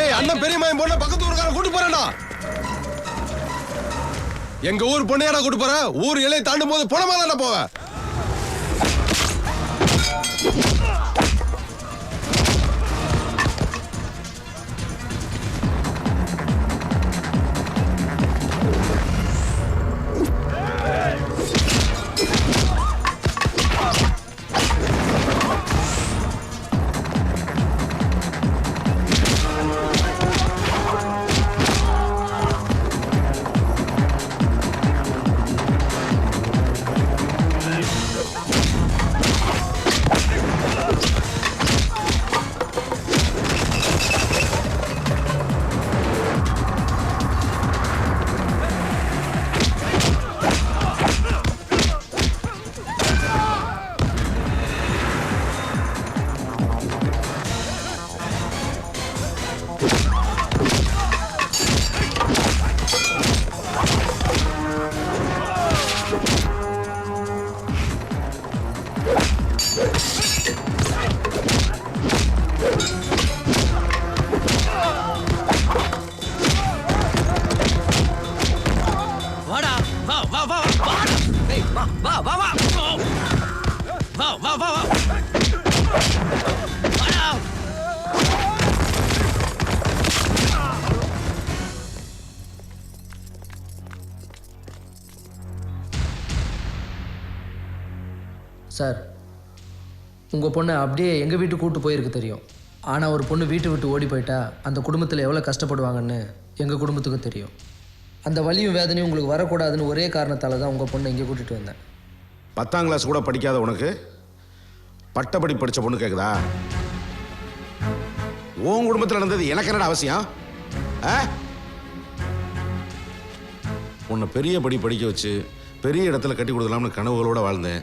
ஏய் அண்ணன் பெரிய மாயன் பொண்ணை பக்கத்து ஊருக்கார கூட்டு போறேன்டா. எங்க ஊர் பொண்ணையாடா கூட்டு போற? ஊர் எல்லையை தாண்டும் போது புலமா தானே போவேன் சார் உங்கள் பொண்ணை அப்படியே எங்கள் வீட்டுக்கு கூட்டு போயிருக்கு தெரியும். ஆனால் ஒரு பொண்ணு வீட்டை விட்டு ஓடி போயிட்டா அந்த குடும்பத்தில் எவ்வளோ கஷ்டப்படுவாங்கன்னு எங்கள் குடும்பத்துக்கும் தெரியும். அந்த வலியும் வேதனையும் உங்களுக்கு வரக்கூடாதுன்னு ஒரே காரணத்தால் தான் உங்கள் பொண்ணை இங்கே கூட்டிகிட்டு வந்தேன். பத்தாம் கிளாஸ் கூட படிக்காத உனக்கு? பட்டப்படி படித்த பொண்ணு கேட்குதா உன் குடும்பத்தில் நடந்தது எனக்கு என்னடா அவசியம்? ஆ? உன்னை பெரிய படி படிக்க வச்சு பெரிய இடத்துல கட்டி கொடுக்கலாம்னு கனவுகளோடு வாழ்ந்தேன்.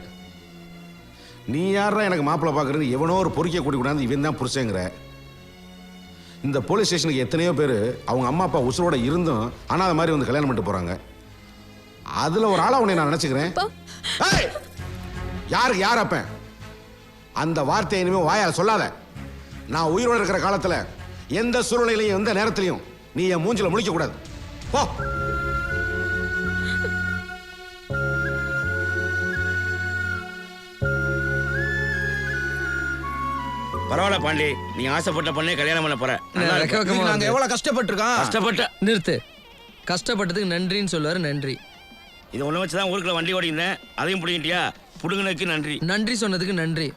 நீ யாரா எனக்கு மாப்பிள்ளை பார்க்கறது எவனோ ஒரு பொறுக்கிய கூட்டி கொண்டாந்து இவன் தான் புருஷங்கிற. இந்த போலீஸ் ஸ்டேஷனுக்கு எத்தனையோ பேர் அவங்க அம்மா அப்பா உசுரோட இருந்தும் அனாதை மாதிரி வந்து கல்யாணம் பண்ணிட்டு போறாங்க. அதுல ஒரு ஆளா உன்னை நான் நினைச்சுக்கிறேன்! யாருக்கு யார் அப்பன்? அந்த வார்த்தையை இனிமே வாயால சொல்லாத. நான் உயிரோட இருக்கிற காலத்துல எந்த சூழ்நிலையிலையும் எந்த நேரத்திலையும் நீ என் மூஞ்சில முழிக்க கூடாது. போ. பரவாயில்ல பாண்டி. நீ ஆசைப்பட்ட பொண்ணே கல்யாணம் பண்ண போற. நல்லா இருக்கு. இதுக்கு நாங்க எவ்வளவு கஷ்டப்பட்டிருக்கோம். கஷ்டப்பட்ட. நிறுத்து. கஷ்டப்பட்டதுக்கு நன்றின்னு சொல்லுவார் நன்றி. இது ஒண்ணு வச்சு தான் ஊருக்குள்ள வண்டி ஓடினேன் அதையும் பிடிங்கிட்டியா? புடுங்கினதுக்கு நன்றி. நன்றி சொன்னதுக்கு நன்றி.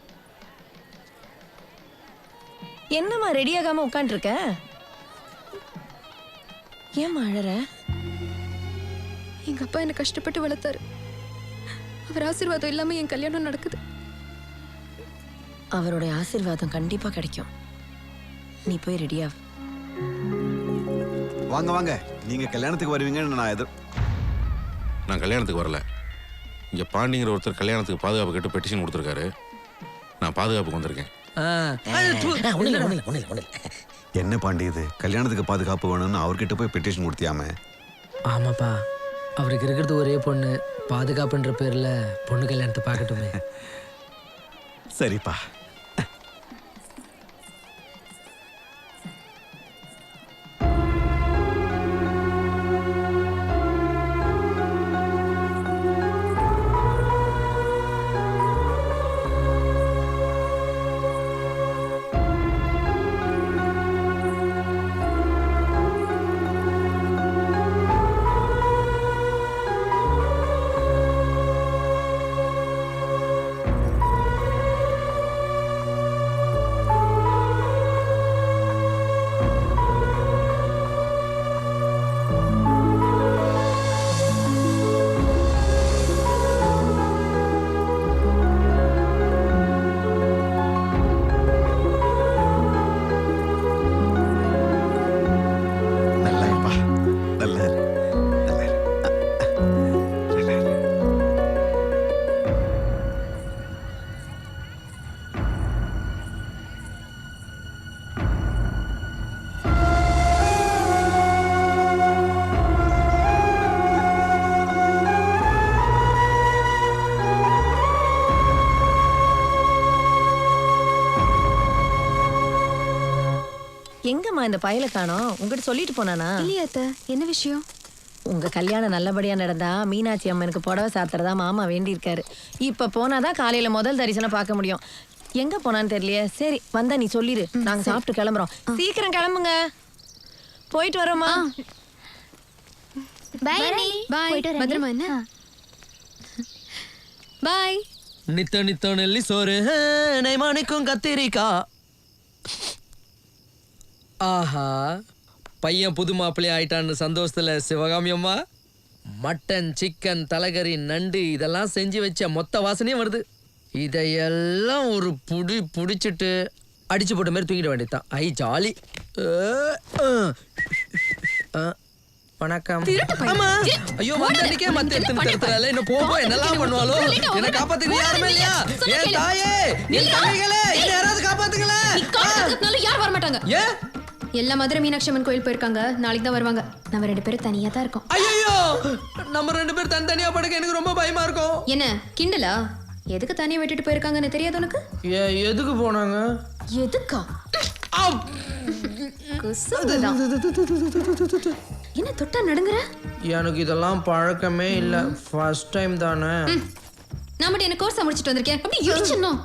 என்னம்மா ரெடியாகாம உட்காந்துருக்க ஏம்மா அழற? எங்க அப்பா என்னை கஷ்டப்பட்டு வளர்த்தாரு. அவர் ஆசீர்வாதம் இல்லாம என் கல்யாணம் நடக்குது. அவருடைய ஆசீர்வாதம் கண்டிப்பா கிடைக்கும். நீ போய் ரெடியா வாங்க வாங்க. நீங்க கல்யாணத்துக்கு வருவீங்கன்னு நான் எதிர் நான் கல்யாணத்துக்கு வரல. இங்க பாண்டிங்கிற ஒருத்தர் கல்யாணத்துக்கு பாதுகாப்பு கேட்டு பெட்டிஷன் கொடுத்துருக்காரு. நான் பாதுகாப்புக்கு வந்திருக்கேன். என்ன பாண்டி இது? கல்யாணத்துக்கு பாதுகாப்பு வேணும்னு அவர்கிட்ட போய் பெட்டிஷன் கொடுத்தியாம? ஆமாப்பா. அவருக்கு இருக்கிறது ஒரே பொண்ணு. பாதுகாப்புன்ற பேரில் பொண்ணு கல்யாணத்தை பார்க்கட்டுமே. சரிப்பா. எங்கம்மா இந்த பயல காணோம்? உங்ககிட்ட சொல்லிட்டு போனானா? இல்லையா அத்தை. என்ன விஷயம்? உங்க கல்யாணம் நல்லபடியா நடந்தா மீனாட்சி அம்மனுக்கு புடவை சாத்துறதா மாமா வேண்டியிருக்காரு. இப்ப போனாதான் காலையில முதல் தரிசனம் பார்க்க முடியும். எங்க போனான்னு தெரியலையே. சரி வந்தா நீ சொல்லிடு நாங்க சாப்பிட்டு கிளம்புறோம். சீக்கிரம் கிளம்புங்க. போயிட்டு வரோமா பாய் பாய் பத்திரமா என்ன? பாய் நித்த நித்த நெல்லி சோறு நைமானிக்கும் கத்திரிக்கா ஆஹா. பையன் புது மாப்பிள்ளை ஆயிட்டான்னு சந்தோஷத்துல சிவகாமி அம்மா மட்டன் சிக்கன் தலைகறி நண்டு இதெல்லாம் செஞ்சு வச்ச மொத்த வாசனையும் வருது. இதையெல்லாம் ஒரு புடி புடிச்சிட்டு அடிச்சு போட்ட மாதிரி தூங்கிட வேண்டியதுதான். ஐ ஜாலி. வணக்கம். ஆமா ஐயோ வந்தன்னைக்கே மத்த எடுத்து தரத்துல இன்னும் போ போ என்னெல்லாம் பண்ணுவாளோ? என்ன காப்பாத்துக்கு யாருமே இல்லையா? ஏன் தாயே? என் தங்கைகளே என்ன யாராவது காப்பாத்துங்களே? யார் வர மாட்டாங்க ஏன்? எல்லா மதுரை மீனாட்சி அம்மன் கோயில் போயிருக்காங்க நாளைக்கு தான் வருவாங்க நம்ம ரெண்டு பேரும் தனியா தான் இருக்கோம் ஐயோ நம்ம ரெண்டு பேர் தனித்தனியா படுக்க எனக்கு ரொம்ப பயமா இருக்கும் என்ன கிண்டலா எதுக்கு தனியா விட்டுட்டு போயிருக்காங்கன்னு தெரியாது உனக்கு எதுக்கு போனாங்க எதுக்கா. என்ன தொட்டா நடுங்குற எனக்கு இதெல்லாம் பழக்கமே இல்ல ஃபர்ஸ்ட் டைம் தானே நான் மட்டும் என்ன கோர்ஸ் முடிச்சிட்டு வந்திருக்கேன் அப்படி இடிச்சிடணும்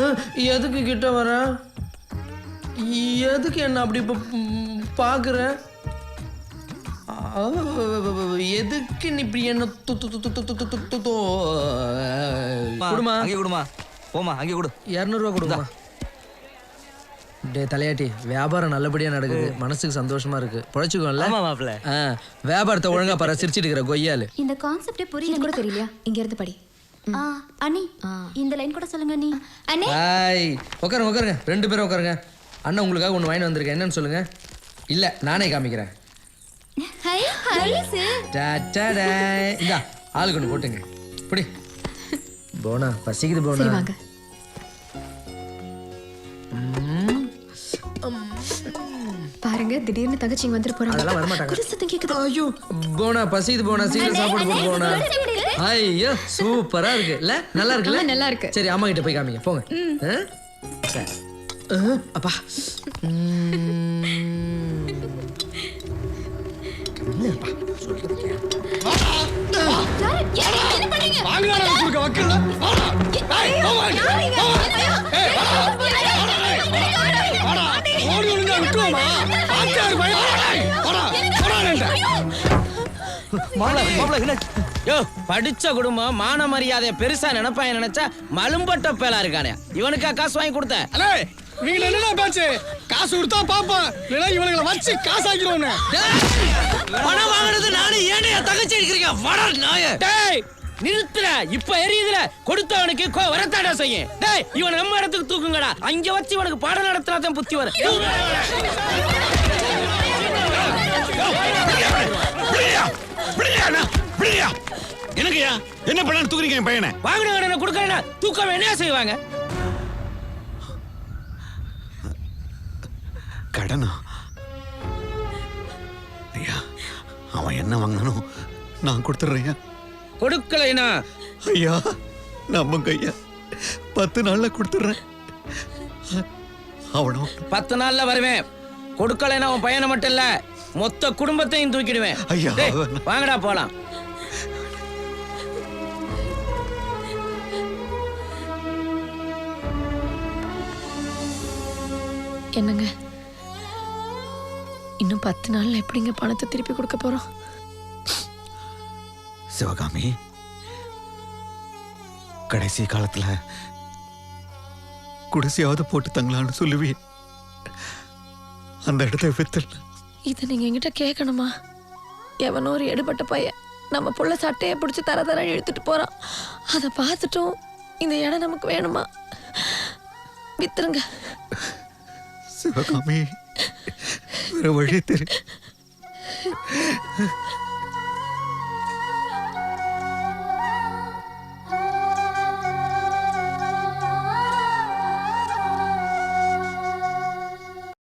அஹ், எதுக்கு கிட்ட வர எதுக்கு என்ன அப்படி இப்போ பார்க்குற எதுக்கு நீ இப்படி என்ன கொடுமா? அங்கே கொடுமா. போமா அங்கே கொடு. இரநூறுவா கொடுமா. டே தலையாட்டி வியாபாரம் நல்லபடியாக நடக்குது. மனசுக்கு சந்தோஷமா இருக்கு. பிழைச்சுக்கோம்ல மாப்பிள்ள. ஆ வியாபாரத்தை ஒழுங்கா பாரு சிரிச்சிட்டு இருக்கிற கொய்யாலு இந்த கான்செப்டே புரியல கூட தெரியலையா? இங்க இருந்து படி. அண்ணி இந்த லைன் கூட சொல்லுங்க நீ அண்ணி. அண்ணே ஹாய். உட்காருங்க உட்காருங்க ரெண்டு பேரும் உட்காருங்க அண்ணன் உங்களுக்காக ஒன்று வாங்கி வந்திருக்கேன். என்னன்னு சொல்லுங்க. இல்ல நானே காமிக்கிறேன். இந்தா ஆளுக்கு ஒன்று போட்டுங்க. இப்படி போனா பசிக்குது போனா. வாங்க. பாருங்க திடீர்னு தங்கச்சி வந்துட்டு போறாங்க. அதெல்லாம் வரமாட்டாங்க. குரு சத்தம் கேக்குது. ஐயோ போனா பசிக்குது போனா சீக்கிரம் சாப்பாடு போட்டு போனா. ஐயோ சூப்பரா இருக்கு. இல்ல நல்லா இருக்குல்ல? நல்லா இருக்கு. சரி அம்மா கிட்ட போய் காமிங்க. போங்க? சரி. Uh, அப்பா. என்னப்பா படிச்ச குடும்பம் மான மரியாதையை பெருசா நினைப்பாங்க நினைச்சா மலும்பட்ட பேலா இருக்கானே. இவனுக்கா காசு வாங்கி கொடுத்த நீங்க என்ன பேச்சு? காசு கொடுத்தா பாப்போம் இல்லைன்னா இவனுங்களை வச்சு காசு ஆக்கிடுவோன்னு பணம் வாங்குறது நானு ஏனே என் தங்கச்சி அடிக்கிறீங்க? வட நாய. டேய் நிறுத்துற இப்ப எரியுதுல. கொடுத்தவனுக்கு கோ வரத்தாடா செய்யும். டேய் இவன் நம்ம இடத்துக்கு தூக்குங்கடா. அங்க வச்சு இவனுக்கு பாடம் நடத்தினாதான் புத்தி வரும். எனக்குயா என்ன பண்ணு தூக்குறீங்க என் பையனை? வாங்கின கடனை கொடுக்கறா தூக்கம் என்ன செய்வாங்க? கடனா ஐயா அவன் என்ன வாங்கினானோ நான் கொடுத்துட்றேன் கொடுக்கலைனா ஐயா நம்புங்க ஐயா. பத்து நாள்ல கொடுத்துட்றேன். அவனும் பத்து நாள்ல வருவேன். கொடுக்கலைன்னா உன் பையனை மட்டும் இல்ல மொத்த குடும்பத்தையும் தூக்கிடுவேன். ஐயா, டேய். வாங்கடா போலாம். என்னங்க? இன்னும் பத்து நாள்ல எப்படிங்க பணத்தை திருப்பி கொடுக்க போறோம்? சிவகாமி கடைசி காலத்துல குடிசையாவது போட்டு தங்கலான்னு சொல்லுவி அந்த இடத்த வித்துல. இதை நீங்க என்கிட்ட கேட்கணுமா? எவனோ ஒரு எடுபட்ட பையன் நம்ம புள்ள சட்டையை பிடிச்சி தர தர இழுத்துட்டு போறான். அதை பார்த்துட்டும் இந்த இடம் நமக்கு வேணுமா? வித்துருங்க. சிவகாமி. வேற வழி தெரி